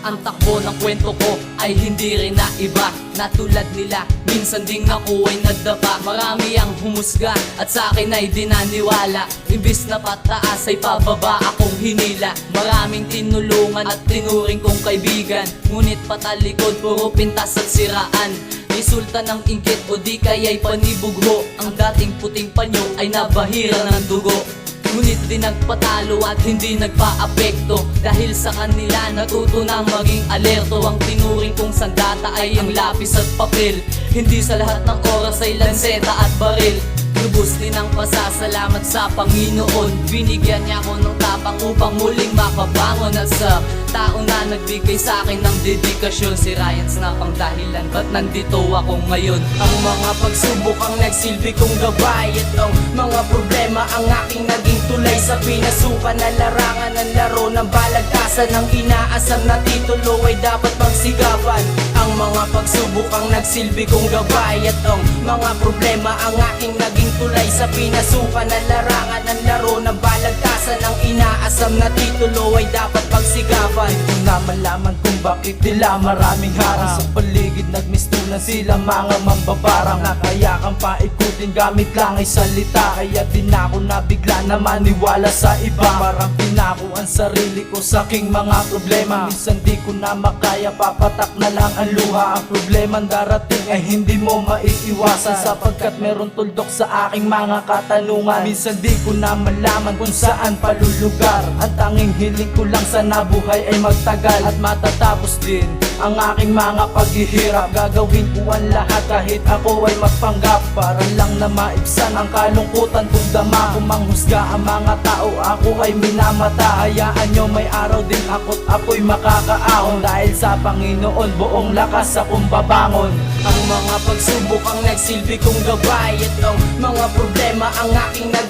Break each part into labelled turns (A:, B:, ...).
A: Ang takbo ng kwento ko ay hindi rin na iba Na tulad nila, minsan ding ako ay nadapa Marami ang humusga at sa akin ay dinaniwala. Imbis na pataas ay pababa akong hinila. Maraming tinulungan at tinuring kong kaibigan. Ngunit patalikod, puro pintas at siraan. Resulta ng inggit o di kaya'y panibugho. Ang dating puting panyo ay nabahira ng dugo Ngunit di nagpatalo at hindi nagpa-apekto. Dahil sa kanila natuto na maging alerto Ang tinuring kong sandata ay ang lapis at papel. Hindi sa lahat ng oras ay lanseta at baril Lubos din ang pasasalamat sa Panginoon. Binigyan niya ako ng tapang upang muling makabangon At sa tao na nagbigay sa akin ng dedikasyon. Si Ryans na pang dahilan, ba't nandito ako ngayon?
B: Ang mga pagsubok ang nagsilbi kong gabay. Itong mga problema ang aking naging tulay. Sa pinasukan na larangan ng laro ng balagtasan Ng inaasam na titulo ay dapat pagsigapan Ang mga pagsubok ang nagsilbi kong gabay. Itong mga problema ang aking naging tulay Sa pinasukan na larangan ng laro ng balagtasan. Ng inaasam na titulo ay dapat pagsigapan Hindi ko na malaman kung bakit nila maraming harang Sa paligid nagmistulan sila mga mambabarang. Nakayakang paikutin gamit lang ay salita. Kaya din ako nabigla na maniwala sa iba. Parang pinako ang sarili ko sa aking mga problema. Minsan di ko na makaya papatak na lang ang luha. Ang problema darating ay hindi mo maiiwasan. Sapagkat meron tuldok sa aking mga katanungan. Minsan di ko na malaman kung saan palulugar. Ang tanging hiling ko lang sa nabuhay ay magtagal. At matatapos din ang aking mga paghihirap. Gagawin ko ang lahat kahit ako ay magpanggap. Para lang na maibsan ang kalungkutan kong dama. Kung manghusga ang mga tao ako ay minamata. Hayaan nyo may araw din ako't ako'y makakaahon. Dahil sa Panginoon buong lakas akong babangon. Ang mga pagsubok ang nagsilbi kong gabay. Itong mga problema ang aking tulay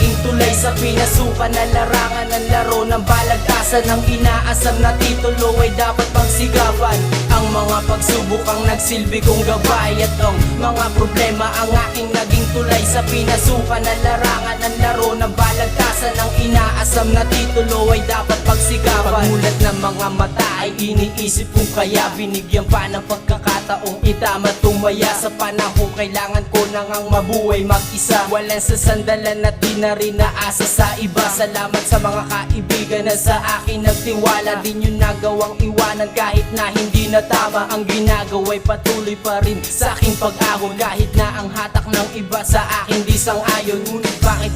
B: Sa pinasukan na larangan ng laro ng balagtasan. Ng inaasam na titulo ay dapat pagsigapan Ang mga pagsubok ang nagsilbi kong gabay Itong mga problema ang aking naging tulay Sa pinasukan na larangan ng laro ng balagtasan. Ng inaasam na titulo ay dapat pagsigapan Pagmulat ng mga mata ay iniisip kong kaya Binigyan pa ng pagkakataong itama. Tumaya Sa panahon kailangan ko nang ang mabuhay mag-isa. Walang sasandalan at di na rin naasa sa iba. Salamat sa mga kaibigan na sa akin nagtiwala. Di nyo nagawang iwanan kahit na hindi na tama. Ang ginagawa'y patuloy pa rin sa aking pag-ahon. Kahit na ang hatak ng iba sa akin di Ngunit bakit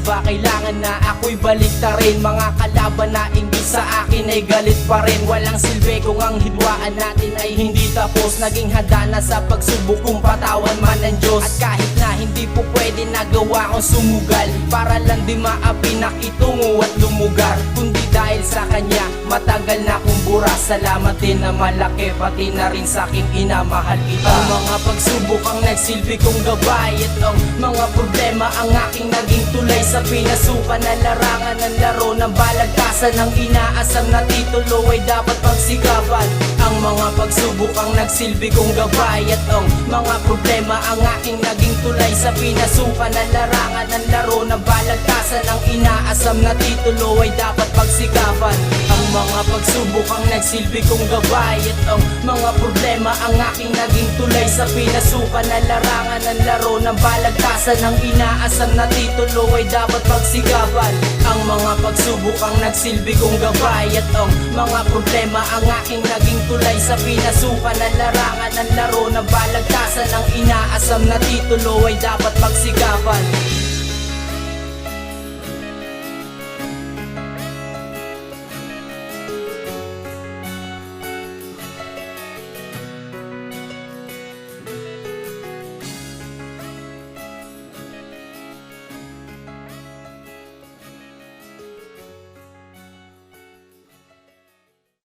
B: ba kailangan na ako'y baliktarin Mga kalaban na inggit sa akin ay galit pa rin. Walang silbi kung ang hidwaan natin ay hindi tapos. Naging handa na sa pagsubok kung patawan man ng Diyos. At kahit na hindi po pwede nagawa kong sumugal Para lang di maapi nakitungo at lumugar. Kundi dahil sa Kanya. Matagal na kong buras Salamat din na malaki pati na rin sa aking inamahal. Kita Ang mga pagsubok ang nagsilbi kong gabay. Itong mga problema ang aking naging tulay. Sa pinasukan na larangan ng laro ng balagtasan. Ng inaasam na titulo ay dapat pagsigapan Ang mga pagsubok ang nagsilbi kong gabay Itong mga problema ang aking naging tulay Sa pinasukan na larangan ng laro ng balagtasan. Ng inaasam na titulo ay dapat pagsigapan Ang mga pagsubok ang nagsilbi kong gabay Itong mga problema ang aking naging tulay Sa pinasukan na larangan ng laro ng balagtasan. Ng inaasam na titulo ay dapat pagsigapan Ang mga pagsubok ang nagsilbi kong gabay. Itong mga problema ang aking naging tulay Sa pinasukan na larangan ng laro ng balagtasan. Ng inaasam na titulo ay dapat pagsigapan